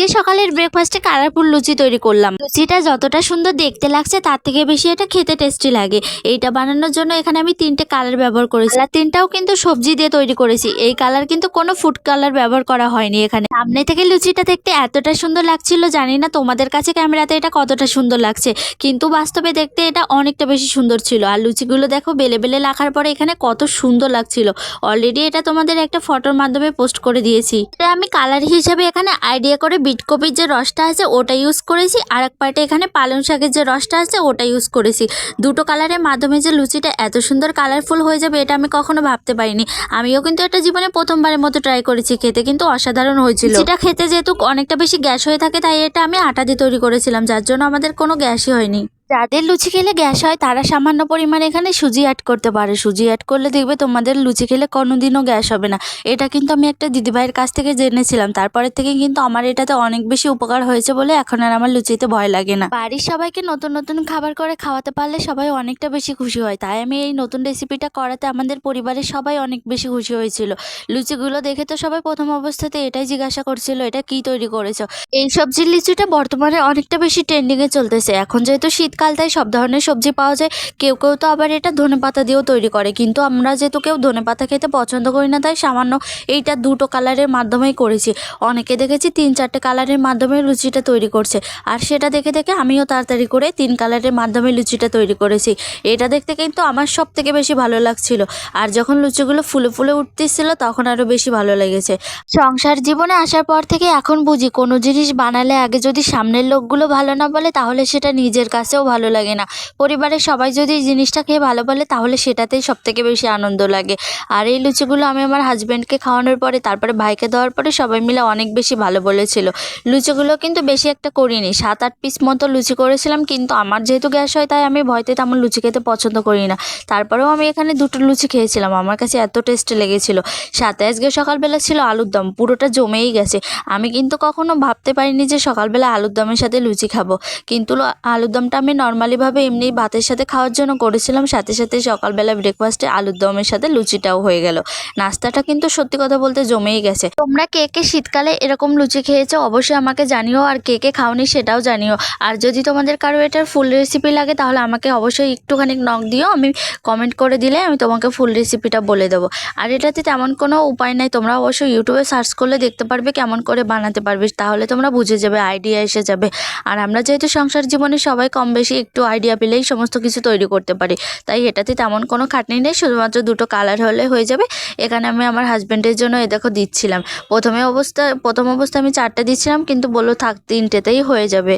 আজকে সকালের ব্রেকফাস্টে কালারফুল লুচি তৈরি করলাম। লুচিটা যতটা সুন্দর দেখতে লাগছে, তার থেকে বেশি এটা খেতে টেস্টি লাগে। এইটা বানানোর জন্য এখানে আমি তিনটে কালার ব্যবহার করেছি। আর তিনটাও কিন্তু সবজি দিয়ে তৈরি করেছি। এই কালার কিন্তু কোনো ফুড কালার ব্যবহার করা হয়নি এখানে। সামনে থেকে লুচিটা দেখতে এতটা সুন্দর লাগছিল, জানি না তোমাদের কাছে ক্যামেরাতে এটা কতটা সুন্দর লাগছে। কিন্তু বাস্তবে দেখতে এটা অনেকটা বেশি সুন্দর ছিল। আর লুচিগুলো দেখো, বেলে বেলে রাখার পরে এখানে কত সুন্দর লাগছিল। অলরেডি এটা তোমাদের একটা ফটোর মাধ্যমে পোস্ট করে দিয়েছি। এটা আমি কালার হিসাবে এখানে আইডিয়া করে বিট কপির যে রসটা আছে, ওটা ইউজ করেছি। আর এক পার্টে এখানে পালং শাকের যে রসটা আছে, ওটা ইউজ করেছি। দুটো কালারের মাধ্যমে যে লুচিটা এত সুন্দর কালারফুল হয়ে যাবে, এটা আমি কখনো ভাবতে পারিনি। আমিও কিন্তু এটা জীবনে প্রথমবারের মতো ট্রাই করেছি খেতে, কিন্তু অসাধারণ হয়েছিল। এটা খেতে যেহেতু অনেকটা বেশি গ্যাস হয়ে থাকে, তাই এটা আমি আটা দিয়ে তৈরি করেছিলাম, যার জন্য আমাদের কোনো গ্যাসই হয়নি। যাদের লুচি খেলে গ্যাস হয়, তারা সামান্য পরিমাণে এখানে সুজি অ্যাড করতে পারে। সুজি অ্যাড করলে দেখবে তোমাদের লুচি খেলে কোনোদিনও গ্যাস হবে না। এটা কিন্তু আমি একটা দিদিভাইয়ের কাছ থেকে জেনেছিলাম। তারপরের থেকে কিন্তু আমার এটাতে অনেক বেশি উপকার হয়েছে বলে এখন আর আমার লুচিতে ভয় লাগে না। বাড়ির সবাইকে নতুন নতুন খাবার করে খাওয়াতে পারলে সবাই অনেকটা বেশি খুশি হয়। তাই আমি এই নতুন রেসিপিটা করাতে আমাদের পরিবারের সবাই অনেক বেশি খুশি হয়েছিল। লুচিগুলো দেখে তো সবাই প্রথম অবস্থাতে এটাই জিজ্ঞাসা করছিল, এটা কি তৈরি করেছ? এই সবজির লিচুটা বর্তমানে অনেকটা বেশি ট্রেন্ডিংয়ে চলতেছে। এখন যেহেতু শীতকাল তাই সব ধরনের সবজি পাওয়া যায়। কেউ কেউ তো আবার এটা ধনে পাতা দিয়েও তৈরি করে। কিন্তু আমরা যেহেতু কেউ ধনে পাতা খেতে পছন্দ করি না, তাই সামান্য এইটা দুটো কালারের মাধ্যমেই করেছি। অনেকে দেখেছি তিন, চারটে কালারের মাধ্যমে লুচিটা তৈরি করছে। আর সেটা দেখে দেখে আমিও তাড়াতাড়ি করে তিন কালারের মাধ্যমে লুচিটা তৈরি করেছি। এটা দেখতে কিন্তু আমার সব থেকে বেশি ভালো লাগছিল। আর যখন লুচিগুলো ফুলে ফুলে উঠতেছিল, তখন আরও বেশি ভালো লেগেছে। সংসার জীবনে আসার পর থেকে এখন বুঝি কোনো জিনিস বানালে আগে যদি সামনের লোকগুলো ভালো না বলে, তাহলে সেটা নিজের কাছেও ভালো লাগে না। পরিবারের সবাই যদি জিনিসটা খেয়ে ভালো বলে তাহলে সেটাতেই সব থেকে বেশি আনন্দ লাগে। আর এই লুচিগুলো আমি আমার হাজব্যান্ডকে খাওয়ানোর পরে, তারপরে ভাইকে দেওয়ার পরে সবাই মিলে অনেক বেশি ভালো বলেছিল। লুচিগুলো কিন্তু বেশি একটা করিনি। সাত আট পিস মতো লুচি করেছিলাম, কিন্তু আমার যেহেতু গ্যাস হয়, তাই আমি ভয়তে তেমন লুচি খেতে পছন্দ করি না। তারপরেও আমি এখানে দুটো লুচি খেয়েছিলাম। আমার কাছে এত টেস্টি লেগেছিল। সাথে আজকে সকালবেলা ছিল আলুর দম। পুরোটা জমেই গেছে। আমি কিন্তু কখনো ভাবতে পারিনি যে সকালবেলা আলুর দমের সাথে লুচি খাব। কিন্তু আলুর দমটা আমি নর্মালিভাবে এমনি ভাতের সাথে খাওয়ার জন্য করেছিলাম, সাথে সাথে সকালবেলা ব্রেকফাস্টে আলুর দমের সাথে লুচিটাও হয়ে গেল। নাস্তাটা কিন্তু সত্যি কথা বলতে জমেই গেছে। তোমরা কে কে শীতকালে এরকম লুচি খেয়েছো অবশ্যই আমাকে জানিও, আর কে কে খাওনি সেটাও জানিও। আর যদি তোমাদের কারও এটার ফুল রেসিপি লাগে, তাহলে আমাকে অবশ্যই একটুখানি নক দিও, আমি কমেন্ট করে দিলে আমি তোমাকে ফুল রেসিপিটা বলে দেবো। আর এটাতে তেমন কোনো উপায় নাই, তোমরা অবশ্যই ইউটিউবে সার্চ করলে দেখতে পারবে কেমন করে বানাতে পারবে, তাহলে তোমরা বুঝে যাবে আইডিয়া এসে যাবে। আর আমরা যেহেতু সংসার জীবনে সবাই কম বেশি একটু আইডিয়া পেলেই সমস্ত কিছু তৈরি করতে পারি। তাই এটাতে তেমন কোনো খাটনি নেই, শুধুমাত্র দুটো কালার হলে হয়ে যাবে। এখানে আমি আমার হাজব্যান্ডের জন্য এ দেখো দিচ্ছিলাম। প্রথমে অবস্থা, প্রথম অবস্থা আমি চারটে দিচ্ছিলাম, কিন্তু বলল থাক তিনটেতেই হয়ে যাবে।